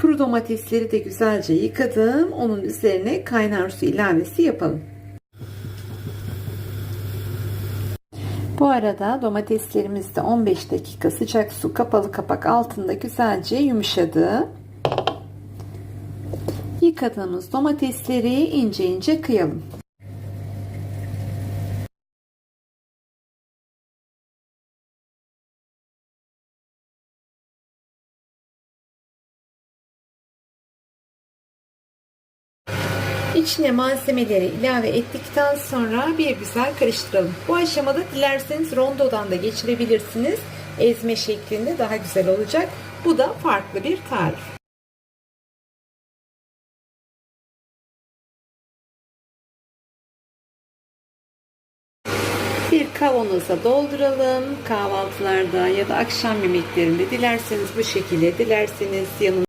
Kuru domatesleri de güzelce yıkadım. Onun üzerine kaynar su ilavesi yapalım. Bu arada domateslerimiz de 15 dakika sıcak su kapalı kapak altında güzelce yumuşadı. Yıkadığımız domatesleri ince ince kıyalım. İçine malzemeleri ilave ettikten sonra bir güzel karıştıralım. Bu aşamada dilerseniz rondodan da geçirebilirsiniz. Ezme şeklinde daha güzel olacak. Bu da farklı bir tarif. Bir kavanoza dolduralım. Kahvaltılarda ya da akşam yemeklerinde dilerseniz bu şekilde, dilerseniz yanına